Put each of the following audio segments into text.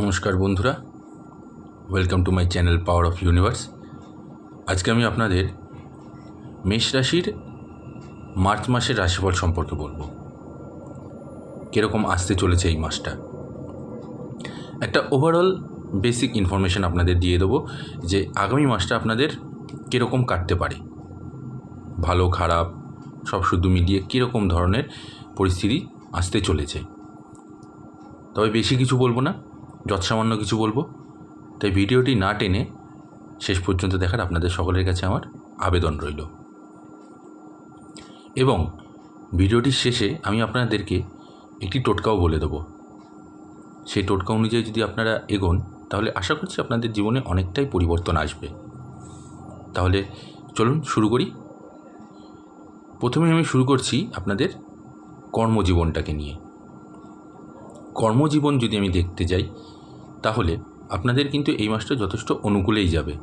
নমস্কার বন্ধুরা। Welcome to my channel power of universe আজকে আমি আপনাদের মেষ রাশির মার্চ মাসের রাশিফল সম্পর্কে বলব। কীরকম আসতে চলেছে এই মাসটা? একটা ওভারঅল বেসিক ইনফরমেশন আপনাদের দিয়ে দেবো যে আগামী মাসটা আপনাদের কীরকম কাটতে পারে। ভালো, খারাপ, সব শুধু মিলিয়ে কীরকম ধরনের পরিস্থিতি আসতে চলেছে। তবে বেশি কিছু বলব না। যৎসামান্য কিছু বলব। তাই ভিডিওটি না টেনে শেষ পর্যন্ত দেখার আপনাদের সকলের কাছে আমার আবেদন রইল। এবং ভিডিওটির শেষে আমি আপনাদেরকে একটি টোটকাও বলে দেবো। সেই টোটকা অনুযায়ী যদি আপনারা এগোন, তাহলে আশা করছি আপনাদের জীবনে অনেকটাই পরিবর্তন আসবে। তাহলে চলুন শুরু করি। প্রথমে আমি শুরু করছি আপনাদের কর্মজীবনটাকে নিয়ে। কর্মজীবন যদি আমি দেখতে যাই, তাহলে আপনাদের কিন্তু এই মাসটা যথেষ্ট অনুকূলেই যাবে।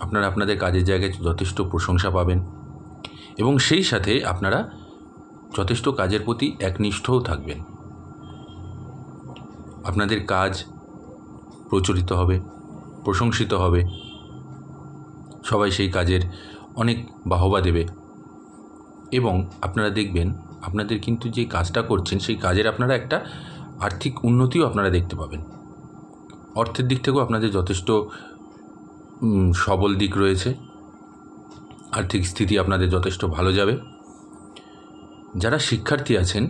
আপনারা আপনাদের কাজের জায়গায় যথেষ্ট প্রশংসা পাবেন এবং সেই সাথে আপনারা যথেষ্ট কাজের প্রতি একনিষ্ঠও থাকবেন। আপনাদের কাজ প্রচলিত হবে, প্রশংসিত হবে। সবাই সেই কাজের অনেক বাহবা দেবে। এবং আপনারা দেখবেন আপনাদের কিন্তু যে কাজটা করছেন, সেই কাজের আপনারা একটা আর্থিক উন্নতিও আপনারা দেখতে পাবেন। অর্থের দিক থেকেও আপনাদের যথেষ্ট সবল দিক রয়েছে। আর্থিক স্থিতি আপনাদের যথেষ্ট ভালো যাবে। যারা শিক্ষার্থী আছেন,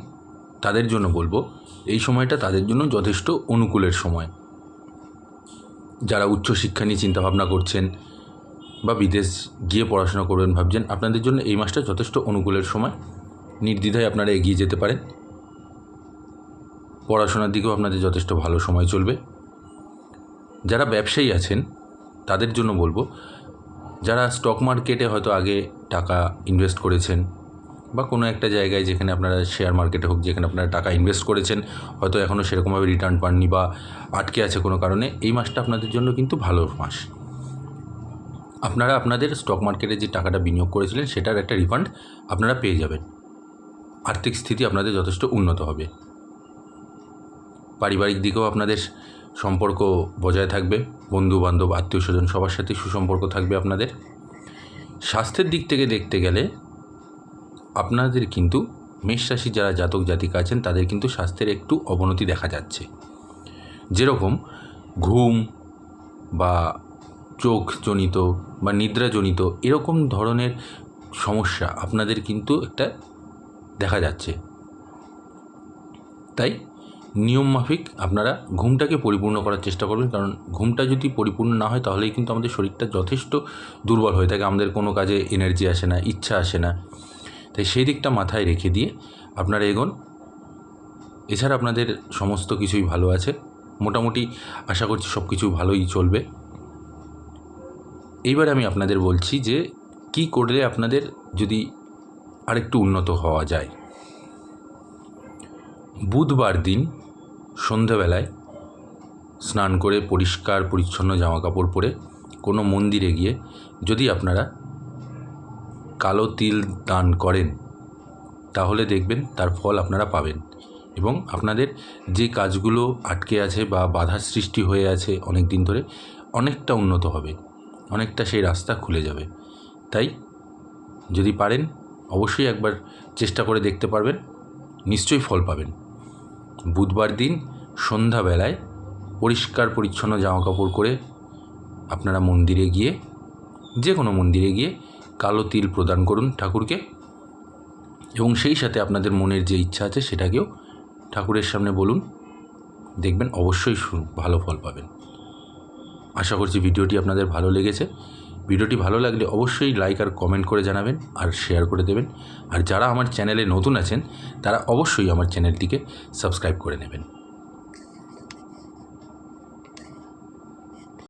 তাদের জন্য বলব, এই সময়টা তাদের জন্য যথেষ্ট অনুকূলের সময়। যারা উচ্চশিক্ষা নিয়ে চিন্তাভাবনা করছেন বা বিদেশ গিয়ে পড়াশোনা করবেন ভাবছেন, আপনাদের জন্য এই মাসটা যথেষ্ট অনুকূলের সময়। নির্দ্বিধায় আপনারা এগিয়ে যেতে পারেন। পড়াশোনার দিকেও আপনাদের যথেষ্ট ভালো সময় চলবে। যারা ব্যবসায়ী আছেন, তাদের জন্য বলব, যারা স্টক মার্কেটে হয়তো আগে টাকা ইনভেস্ট করেছেন বা কোনো একটা জায়গায় যেখানে আপনারা শেয়ার মার্কেটে হোক, যেখানে আপনারা টাকা ইনভেস্ট করেছেন, হয়তো এখনও সেরকমভাবে রিটার্ন পাননি বা আটকে আছে কোনো কারণে, এই মাসটা আপনাদের জন্য কিন্তু ভালো মাস। আপনারা আপনাদের স্টক মার্কেটে যে টাকাটা বিনিয়োগ করেছিলেন, সেটার একটা রিফান্ড আপনারা পেয়ে যাবেন। আর্থিক স্থিতি আপনাদের যথেষ্ট উন্নত হবে। পারিবারিক দিকেও আপনাদের সম্পর্ক বজায় থাকবে। বন্ধু বান্ধব আত্মীয় স্বজন সবার সাথে সুসম্পর্ক থাকবে আপনাদের। স্বাস্থ্যের দিক থেকে দেখতে গেলে আপনাদের কিন্তু মেষ রাশি যারা জাতক, জাতিকা আছেন, তাদের কিন্তু স্বাস্থ্যের একটু অবনতি দেখা যাচ্ছে। যেরকম ঘুম বা চোখজনিত বা নিদ্রাজনিত এরকম ধরনের সমস্যা আপনাদের কিন্তু একটা দেখা যাচ্ছে। তাই নিয়ম মাফিক আপনারা ঘুমটাকে পরিপূর্ণ করার চেষ্টা করবেন, কারণ ঘুমটা যদি পরিপূর্ণ না হয় তাহলেই কিন্তু আমাদের শরীরটা যথেষ্ট দুর্বল হয়ে থাকে, আমাদের কোনো কাজে এনার্জি আসে না, ইচ্ছা আসে না। তাই সেই দিকটা মাথায় রেখে দিয়ে আপনারা এগোন। এছাড়া আপনাদের সমস্ত কিছুই ভালো আছে। মোটামুটি আশা করছি সব কিছু ভালোই চলবে। এইবার আমি আপনাদের বলছি যে কি করলে আপনাদের যদি আরেকটু উন্নত হওয়া যায়। বুধবার দিন সন্ধ্যাবেলায় স্নান করে পরিষ্কার, পরিচ্ছন্ন জামা কাপড় পরে কোনো মন্দিরে গিয়ে যদি আপনারা কালো তিল দান করেন, তাহলে দেখবেন তার ফল আপনারা পাবেন এবং আপনাদের যে কাজগুলো আটকে আছে বা বাধার সৃষ্টি হয়ে আছে অনেক দিন ধরে, অনেকটা উন্নত হবে। অনেকটা সেই রাস্তা খুলে যাবে। তাই যদি পারেন, অবশ্যই একবার চেষ্টা করে দেখতে পারবেন, নিশ্চয়ই ফল পাবেন। বুধবার দিন সন্ধ্যাবেলায় পরিষ্কার পরিচ্ছন্ন জামা কাপড় করে আপনারা মন্দিরে গিয়ে যে কোনো মন্দিরে গিয়ে কালো তিল প্রদান করুন ঠাকুরকে এবং সেই সাথে আপনাদের মনের যে ইচ্ছা আছে সেটাকেও ঠাকুরের সামনে বলুন, দেখবেন অবশ্যই ভালো ফল পাবেন। আশা করছি ভিডিওটি আপনাদের ভালো লেগেছে। ভিডিওটি ভালো লাগলে অবশ্যই লাইক আর কমেন্ট করে জানাবেন আর শেয়ার করে দেবেন। আর যারা আমার চ্যানেলে নতুন আছেন, তারা অবশ্যই আমার চ্যানেলটিকে সাবস্ক্রাইব করে নেবেন।